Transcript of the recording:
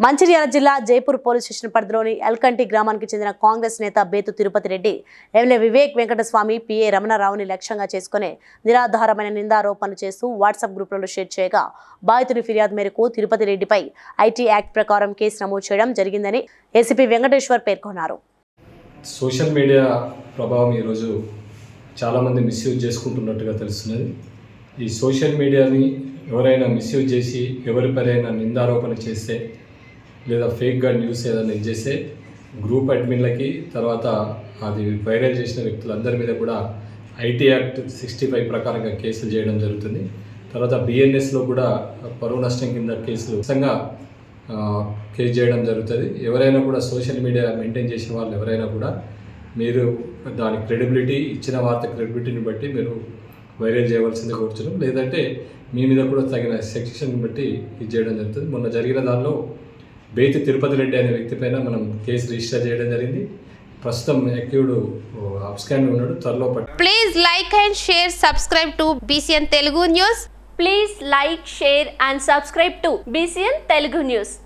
మంచిర్యాల జిల్లా Jaipur police station పరిధిలోని ఎల్కంటి గ్రామానికి చెందిన కాంగ్రెస్ నేత బేతు తిరుపతి రెడ్డి ఎమ్మెల్యే వివేక్ వెంకటస్వామి పిఏ రమణారావుని లక్ష్యంగా చేసుకుని నిరాధారమైన నిందారోపణలు చేస్తూ వాట్సాప్ గ్రూపులలో షేర్ చేయగా బాధితుని ఫిర్యాదు మేరకు తిరుపతి రెడ్డిపై ఐటీ యాక్ట్ ప్రకారం కేసు నమోదు చేయడం జరిగిందని ఏసీపీ వెంకటేశ్వర్ పేర్కొన్నారు. సోషల్ మీడియా ప్రభావం ఈరోజు చాలామంది మిస్యూజ్ చేసుకుంటున్నట్టుగా తెలుస్తున్నది. ఈ సోషల్ మీడియాని ఎవరైనా మిస్యూజ్ చేసి ఎవరిపైనా నిందారోపణ చేస్తే లేదా ఫేక్గా న్యూస్ ఏదైనా ఇది చేస్తే గ్రూప్ అడ్మిన్లకి తర్వాత అది వైరల్ చేసిన వ్యక్తులందరి మీద కూడా ఐటీ యాక్ట్ సిక్స్టీ ఫైవ్ ప్రకారంగా కేసులు చేయడం జరుగుతుంది. తర్వాత బిఎన్ఎస్లో కూడా పరువు నష్టం కింద కేసులు ఖచ్చితంగా కేసు చేయడం జరుగుతుంది. ఎవరైనా కూడా సోషల్ మీడియా మెయింటైన్ చేసిన వాళ్ళు ఎవరైనా కూడా మీరు దాని క్రెడిబిలిటీ ఇచ్చిన వార్త క్రెడిబిలిటీని బట్టి మీరు వైరల్ చేయవలసింది కోరుతున్నాం లేదంటే మీ మీద కూడా తగిన సెక్షన్ బట్టి ఇది చేయడం జరుగుతుంది. మొన్న జరిగిన దానిలో బేతి తిరుపతి రెడ్డి అనే వ్యక్తి పైన మనం కేసు రిజిస్టర్ చేయడం జరిగింది. ప్రస్తుతం అక్యూడ్ అబ్స్కాన్ ఉన్నాడు త్వరలో పట్టి please like and share subscribe to BCN Telugu news please like share and subscribe to BCN Telugu news